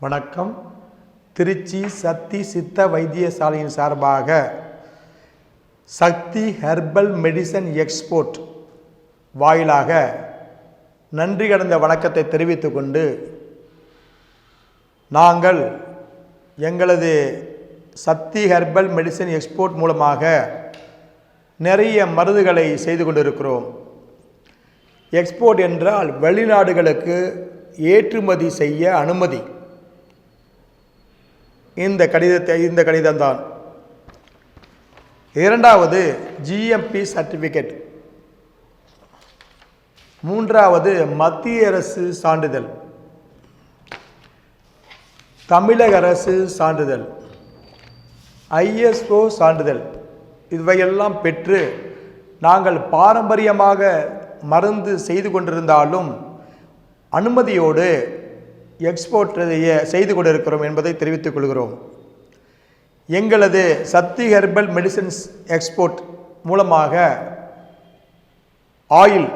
வணக்கம். திருச்சி சக்தி சித்த வைத்தியசாலையின் சார்பாக சக்தி ஹெர்பல் மெடிசன் எக்ஸ்போர்ட் வாயிலாக நன்றி கடந்த வணக்கத்தை தெரிவித்து கொண்டு நாங்கள் எங்களது சக்தி ஹெர்பல் மெடிசன் எக்ஸ்போர்ட் மூலமாக நிறைய மருந்துகளை செய்து கொண்டிருக்கிறோம். எக்ஸ்போர்ட் என்றால் வெளிநாடுகளுக்கு ஏற்றுமதி செய்ய அனுமதி. இந்த கடிதத்தை இந்த கடிதம்தான் இரண்டாவது ஜிஎம்பி சர்டிஃபிகேட் மூன்றாவது மத்திய அரசு சான்றிதழ். தமிழக அரசு சான்றிதழ். ஐஎஸ்ஓ சான்றிதழ். இவையெல்லாம் பெற்று நாங்கள் பாரம்பரியமாக மருந்து செய்து கொண்டிருந்தாலும் அனுமதியோடு எக்ஸ்போர்ட் செய்து கொண்டிருக்கிறோம் என்பதை தெரிவித்துக் கொள்கிறோம். எங்களது சக்தி ஹெர்பல் மெடிசின்ஸ் எக்ஸ்போர்ட் மூலமாக ஆயில்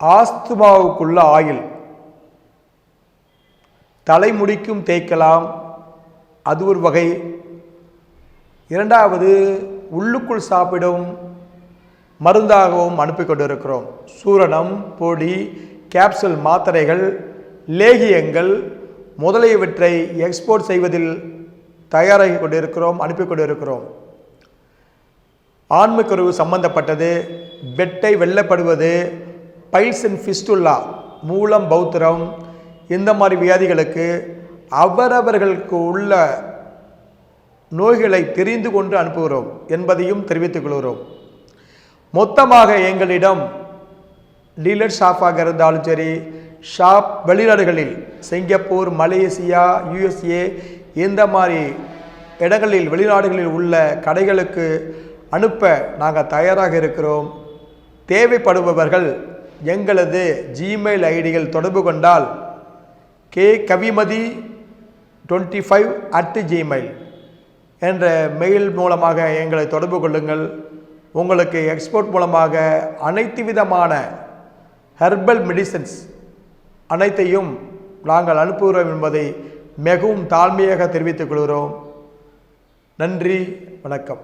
ஆஸ்துமாவுக்குள்ள ஆயில் தலைமுடிக்கும் தேய்க்கலாம். அது ஒரு வகை. இரண்டாவது உள்ளுக்குள் சாப்பிடும் மருந்தாகவும் அனுப்பி கொண்டிருக்கிறோம். சூரணம் பொடி கேப்சூல் மாத்திரைகள் லேகியங்கள் முதலியவற்றை எக்ஸ்போர்ட் செய்வதில் தயாராகி கொண்டிருக்கிறோம் அனுப்பி கொண்டிருக்கிறோம். ஆண்மைக்குறவு சம்பந்தப்பட்டது வெட்டை வெல்லப்படுவது பைல்ஸ் அண்ட் ஃபிஸ்டுல்லா மூலம் பௌத்திரம் இந்த மாதிரி வியாதிகளுக்கு அவரவர்களுக்கு உள்ள நோய்களை தெரிந்து கொண்டு அனுப்புகிறோம் என்பதையும் தெரிவித்துக் கொள்கிறோம். மொத்தமாக எங்களிடம் டீலர் ஷாஃபாக இருந்தாலும் சரி ஷாப் வெளிநாடுகளில் சிங்கப்பூர் மலேசியா யுஎஸ்ஏ இந்த மாதிரி இடங்களில் வெளிநாடுகளில் உள்ள கடைகளுக்கு அனுப்ப நாங்கள் தயாராக இருக்கிறோம். தேவைப்படுபவர்கள் எங்களது ஜிமெயில் ஐடிகள் தொடர்பு கொண்டால் K. Kavimathi twenty five at Gmail என்ற மெயில் மூலமாக எங்களை தொடர்பு கொள்ளுங்கள். உங்களுக்கு எக்ஸ்போர்ட் மூலமாக அனைத்து விதமான ஹெர்பல் மெடிசன்ஸ் அனைத்தையும் நாங்கள் அனுப்புகிறோம் என்பதை மிகவும் தாழ்மையாக தெரிவித்துக் கொள்கிறோம். நன்றி வணக்கம்.